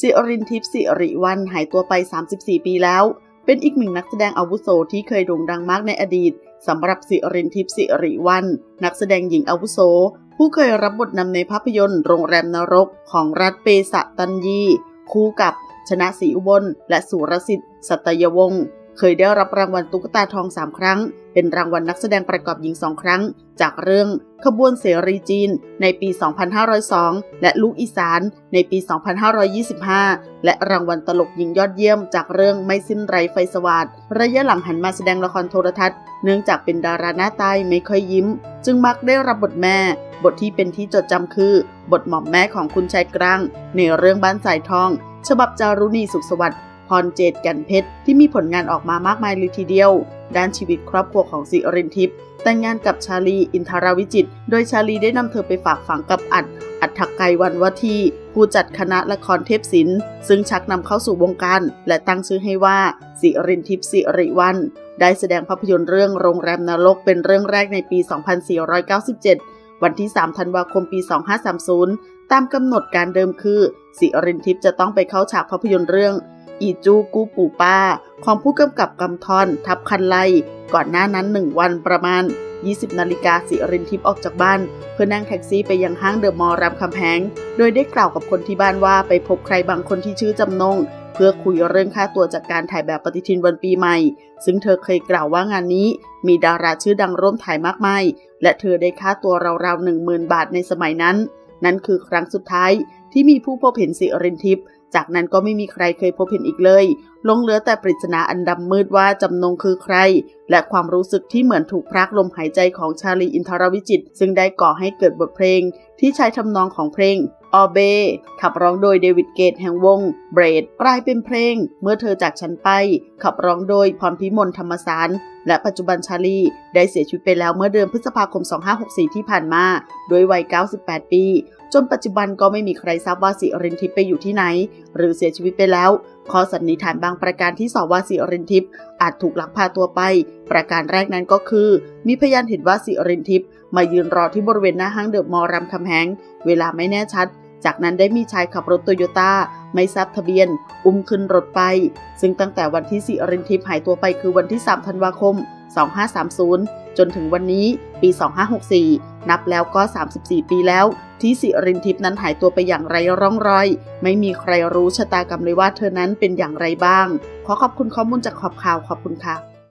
สิรินทิพย์สิริวัลย์หายตัวไป 34 ปีแล้ว เป็นอีกหนึ่งนักแสดงอาวุโสที่เคยโด่งดังมากในอดีตสำหรับสิรินทิพย์สิริวัลย์นักแสดงหญิงอาวุโส ผู้เคยรับบทนำในภาพยนตร์โรงแรมนรกของรัฐเปสะตันยี คู่กับชนะศรีอุบลและสุรสิทธิ์ สัตยวงศ์ เคยได้รับรางวัลตุ๊กตาทอง 3 ครั้ง เป็นรางวัลนักแสดงประกอบหญิง 2 ครั้ง จากเรื่องขบวนเสรีจีน ในปี 2502 และลูกอีสาน ในปี 2525 และรางวัลตลกหญิงยอดเยี่ยม จากเรื่องไม่สิ้นไรไฟสวัสดระยะหลังหันมาแสดงละครโทรทัศน์ เนื่องจากเป็นดาราหน้าตายไม่ค่อยยิ้ม จึงมักได้รับบทแม่ บทที่เป็นที่จดจำคือ บทหม่อมแม่ของคุณชายกลาง ในเรื่องบ้านสายทอง ฉบับจารุณีสุขสวัสดิ์ พรเจตแก่นเพชรที่มีผลงานออกมามากมายเลยทีเดียว ด้านชีวิตครอบครัวของสิรินทิพย์แต่งงานกับชาลีอินทราวิจิต โดยชาลีได้นำเธอไปฝากฝังกับอัด อัฐกไกวันวทีผู้จัดคณะละครเทพศิลป์ซึ่งชักนำเข้าสู่วงการ และตั้งชื่อให้ว่าสิรินทิพย์สิริวันได้แสดงภาพยนตร์เรื่องโรงแรมนรกเป็นเรื่องแรกในปี 2497 วันที่ 3 ธันวาคมปี 2530 ตามกำหนดการเดิมคือสิรินทิพย์จะต้องไปเข้าฉากภาพยนตร์เรื่อง อีจูกูปูป้า ของผู้กำกับกำทอนทับคันไลก่อนหน้านั้น 1 วันประมาณ 20 นาฬิกาสิรินทิพย์ออกจากบ้าน เพื่อนั่งแท็กซี่ไปยังห้างเดอะมอลล์รามคำแหง โดยได้กล่าวกับคนที่บ้านว่าไปพบใครบางคนที่ชื่อจำนง พื่อคุยเรื่องค่าตัวจากการถ่ายแบบปฏิทินวันปีใหม่ ซึ่งเธอเคยกล่าวว่างานนี้ มีดาราชื่อดังร่วมถ่ายมากมาย และเธอได้ค่าตัวราวๆหนึ่งหมื่นบาทในสมัยนั้น นั่นคือครั้งสุดท้ายที่มีผู้พบเห็นสิรินทิพย์จากนั้นก็ไม่มีใครเคยพบเห็นอีกเลย ลงเหลือแต่ปริศนาอันดำมืดว่าจำนงคือใคร และความรู้สึกที่เหมือนถูกพรากลมหายใจของชาลีอินทรวิจิต ซึ่งได้ก่อให้เกิดบทเพลง ที่ใช้ทำนองของเพลง ออเบ ขับร้องโดยเดวิดเกตแห่งวงเบรดกลายเป็นเพลง เมื่อเธอจากฉันไป ขับร้องโดยพรพิมลธรรมสาร และปัจจุบันชาลีได้เสียชีวิตไปแล้วเมื่อเดือนพฤษภาคม 2564 ที่ผ่านมาโดยวัย 98 ปี จนปัจจุบันก็ไม่มีใครทราบว่าสิรินทิพย์ไปอยู่ที่ไหน หรือเสียชีวิตไปแล้วข้อสันนิษฐานบางประการที่สอบว่าสิรินทิพย์อาจถูกลักพาตัวไป ประการแรกนั้นก็คือ มีพยานเห็นว่าสิรินทิพย์มายืนรอที่บริเวณหน้าห้างเดอะมอลล์รามคำแหงเวลาไม่แน่ชัด จากนั้นได้มีชายขับรถโตโยต้าไม่ทราบทะเบียน อุ้มขึ้นรถไป ซึ่งตั้งแต่วันที่สิรินทิพย์หายตัวไปคือวันที่ 3 ธันวาคม 2530 จนถึงวันนี้ปี 2564 นับแล้วก็ 34 ปีแล้ว ที่สิรินทิพย์นั้นหายตัวไปอย่างไรร่องรอย ไม่มีใครรู้ชะตากรรมเลยว่าเธอนั้นเป็นอย่างไรบ้าง ขอขอบคุณข้อมูลจากขอบข่าวขอบคุณค่ะ